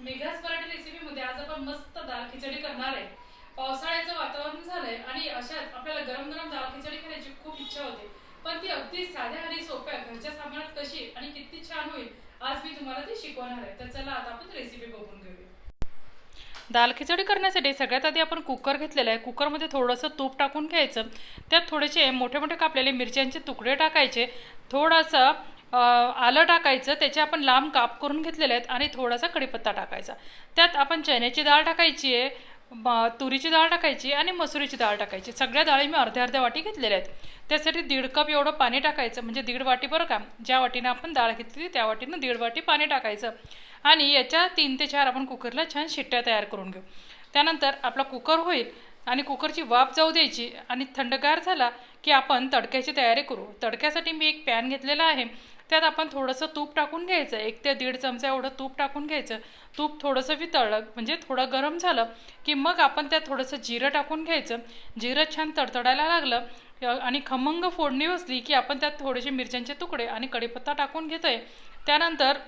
मेघास मराठी रेसिपीमध्ये आज आपण मस्त दाल खिचडी करणार आहे. पावसाळ्याचं वातावरण झालंय आणि अशात आपल्याला गरम गरम दाल खिचडी खाण्याची खूप इच्छा होते. पण ती अगदी साध्या आणि सोप्या घरच्या सामानात कशी आणि किती छान होईल आज मी तुम्हाला ती शिकवणार आहे. तर चला आता आपण रेसिपी बघून घेऊया. दाल खिचडी करण्यासाठी सगळ्यात आधी आपण कुकर घेतलेला आहे. कुकरमध्ये थोडंसं तूप टाकून घ्यायचं. त्यात थोडेसे मोठे मोठे कापलेले मिरच्यांचे तुकडे टाकायचे. थोडंसं आलं टाकायचं त्याचे आपण लांब काप करून घेतलेले आहेत आणि थोडासा कढीपत्ता टाकायचा. त्यात आपण चण्याची डाळ टाकायची आहे म- तुरीची डाळ टाकायची आणि मसुरीची डाळ टाकायची. सगळ्या डाळी मी अर्ध्या अर्ध्या वाटी घेतलेल्या आहेत. त्यासाठी दीड कप एवढं पाणी टाकायचं म्हणजे दीड वाटी बरं का. ज्या वाटीनं आपण डाळ घेतली त्या वाटीनं दीड वाटी पाणी टाकायचं. आणि याच्या तीन ते चार आपण कुकरला छान शिट्ट्या तयार करून घेऊ. त्यानंतर आपला कुकर होईल आणि कुकरची वाफ जाऊ द्यायची आणि थंडगार झाला की आपण तडक्याची तयारी करू. तडक्यासाठी मी एक पॅन घेतलेला आहे त्यात आपण थोडंसं तूप टाकून घ्यायचं. एक ते दीड चमचा एवढं तूप टाकून घ्यायचं. तूप थोडंसं वितळलं म्हणजे थोडं गरम झालं की मग आपण त्यात थोडंसं जिरं टाकून घ्यायचं. जिरं छान तडतडायला लागलं आणि खमंग फोडणी बसली की आपण त्यात थोडेसे मिरच्यांचे तुकडे आणि कढीपत्ता टाकून घेतो आहे त्यानंतर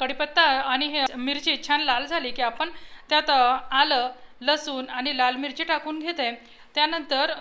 कढीपत्ता आणि हे मिरची छान लाल झाली की आपण त्यात आलं लसूण आणि लाल मिरची टाकून घेत आहे त्यानंतर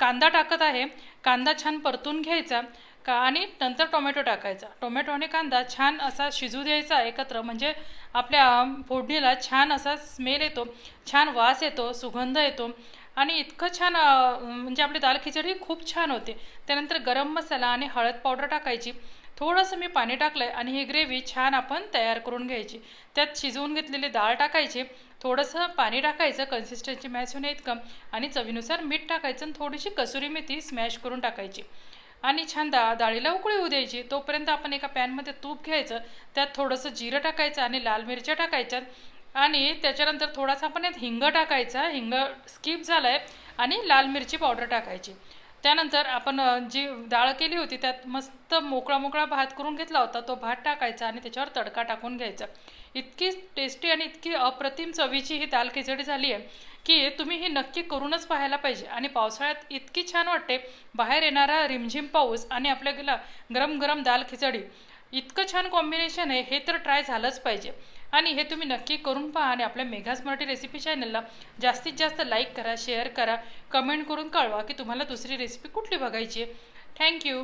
कांदा टाकत आहे. कांदा छान परतून घ्यायचा. का? आणि नंतर टोमॅटो टाकायचा. टोमॅटो आणि कांदा छान असा शिजू द्यायचा एकत्र. म्हणजे आपल्या फोडणीला छान असा स्मेल येतो छान वास येतो सुगंध येतो. आणि इतकं छान म्हणजे आपली दाल खिचडी खूप छान होते. त्यानंतर गरम मसाला आणि हळद पावडर टाकायची. थोडंसं मी पाणी टाकलं आहे आणि ही ग्रेव्ही छान आपण तयार करून घ्यायची. त्यात शिजवून घेतलेली डाळ टाकायची. थोडंसं पाणी टाकायचं कन्सिस्टन्सी मॅच होण्या इतकं. आणि चवीनुसार मीठ टाकायचं आणि थोडीशी कसुरी मेथी स्मॅश करून टाकायची. आणि छान डाळीला उकळी होऊ द्यायची. तोपर्यंत आपण एका पॅनमध्ये तूप घ्यायचं त्यात थोडंसं जिरं टाकायचं आणि लाल मिरच्या टाकायच्यात आणि त्याच्यानंतर थोडासा आपण यात हिंग टाकायचा. हिंग स्किप झाला आहे आणि लाल मिरची पावडर टाकायची. त्यानंतर आपण जी डाळ केली होती त्यात मस्त मोकळा मोकळा भात करून घेतला होता. तो भात टाकायचा आणि त्याच्यावर तडका टाकून घ्यायचा. इतकी टेस्टी आणि इतकी अप्रतिम चवीची ही दाल खिचडी झाली आहे की तुम्ही ही नक्की करूनच पाहायला पाहिजे. आणि पावसाळ्यात इतकी छान वाटते. बाहेर येणारा रिमझिम पाऊस आणि आपल्याला गरम गरम दाल खिचडी. इतकं छान कॉम्बिनेशन आहे हे तर ट्राय झालंच पाहिजे. आणि हे तुम्ही नक्की करून पहा आणि आपल्या मेघाज मराठी रेसिपी चॅनलला जास्तीत जास्त लाईक करा शेअर करा कमेंट करून कळवा की तुम्हाला दुसरी रेसिपी कुठली बघायची आहे. थँक्यू